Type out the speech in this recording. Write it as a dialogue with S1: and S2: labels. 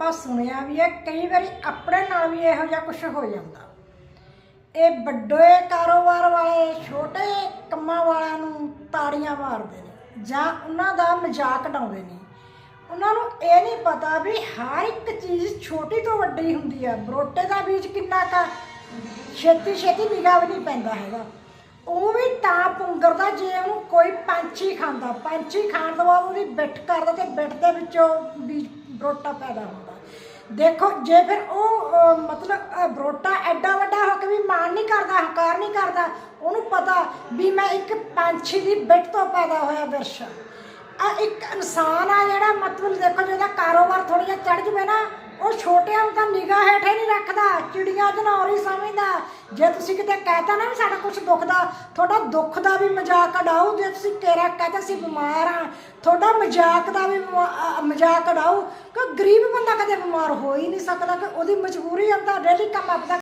S1: ਆਪਾਂ ਸੁਣਿਆ ਵੀ ਹੈ, ਕਈ ਵਾਰੀ ਆਪਣੇ ਨਾਲ ਵੀ ਇਹੋ ਜਿਹਾ ਕੁਝ ਹੋ ਜਾਂਦਾ। ਇਹ ਵੱਡੇ ਕਾਰੋਬਾਰ ਵਾਲੇ, ਛੋਟੇ ਕੰਮਾਂ ਵਾਲਿਆਂ ਨੂੰ ਤਾੜੀਆਂ ਮਾਰਦੇ ਨੇ, ਜਾਂ ਉਹਨਾਂ ਦਾ ਮਜ਼ਾਕ ਉਡਾਉਂਦੇ ਨੇ। ਉਹਨਾਂ ਨੂੰ ਇਹ ਨਹੀਂ ਪਤਾ ਵੀ ਹਰ ਇੱਕ ਚੀਜ਼ ਛੋਟੀ ਤੋਂ ਵੱਡੀ ਹੁੰਦੀ ਆ ਬਰੋਟੇ ਦਾ ਬੀਜ ਕਿੰਨਾ ਕਾ ਛੇਤੀ ਛੇਤੀ ਨਿਗਾਹ ਵੀ ਨਹੀਂ ਪੈਂਦਾ ਹੈਗਾ। ਉਹ ਵੀ ਤਾਂ ਪੁੰਗਰਦਾ ਜੇ ਉਹਨੂੰ ਕੋਈ ਪੰਛੀ ਖਾਂਦਾ, ਪੰਛੀ ਖਾਣ ਤੋਂ ਬਾਅਦ ਉਹਦੀ ਬਿੱਟ ਕਰਦਾ ਤੇ ਬਿੱਟ ਦੇ ਵਿੱਚੋਂ ਬੀਜ ਬਰੋਟਾ ਪੈਦਾ ਹੁੰਦਾ। ਦੇਖੋ ਜੇ ਫਿਰ ਉਹ ਅਹ, ਮਤਲਬ ਅਹ, ਬਰੋਟਾ ਐਡਾ ਵੱਡਾ ਹੋ ਕੇ ਵੀ ਮਾਣ ਨਹੀਂ ਕਰਦਾ ਹੰਕਾਰ ਨਹੀਂ ਕਰਦਾ ਉਹਨੂੰ ਪਤਾ ਵੀ ਮੈਂ ਇੱਕ ਪੰਛੀ ਦੀ ਬਿੱਟ ਤੋਂ ਪੈਦਾ ਹੋਇਆ ਵਿਰਸ਼। ਆ ਇੱਕ ਇਨਸਾਨ ਆ ਜਿਹੜਾ ਮਤਲਬ ਦੇਖੋ ਜਿਹਦਾ ਕਾਰੋਬਾਰ ਥੋੜਾ ਜਿਹਾ ਚੜ ਜਵੇ ਨਾ ਉਹ ਛੋਟਿਆਂ ਨੂੰ ਤਾਂ ਨਿਗਾਹ ਹੇਠੇ ਨਹੀਂ ਰੱਖਦਾ। ਚਿੜੀਆਂ ਜਨੌਰੀ ਸਮਝਦਾ ਜੇ ਤੁਸੀਂ ਕਿਤੇ ਕਹਿਤਾ ਨਾ ਵੀ ਸਾਡਾ ਕੁਝ ਦੁਖਦਾ ਤੁਹਾਡਾ ਦੁੱਖ ਦਾ ਵੀ ਮਜ਼ਾਕ ਉਡਾਊ ਜੇ ਤੁਸੀਂ ਕੇਰਾ ਕਹਤਾ ਅਸੀਂ ਬਿਮਾਰ ਆ ਤੁਹਾਡਾ ਮਜ਼ਾਕ ਦਾ ਵੀ ਮਵਾ- ਅ, ਮਜ਼ਾਕ ਉਡਾਊ ਕਿ ਗਰੀਬ ਬੰਦਾ ਕਦੇ ਬਿਮਾਰ ਹੋ ਹੀ ਨਹੀਂ ਸਕਦਾ ਕਿ ਉਹਦੀ ਮਜਬੂਰੀ ਹੁੰਦਾ ਡੇਲੀ ਕੰਮ ਆਪਦਾ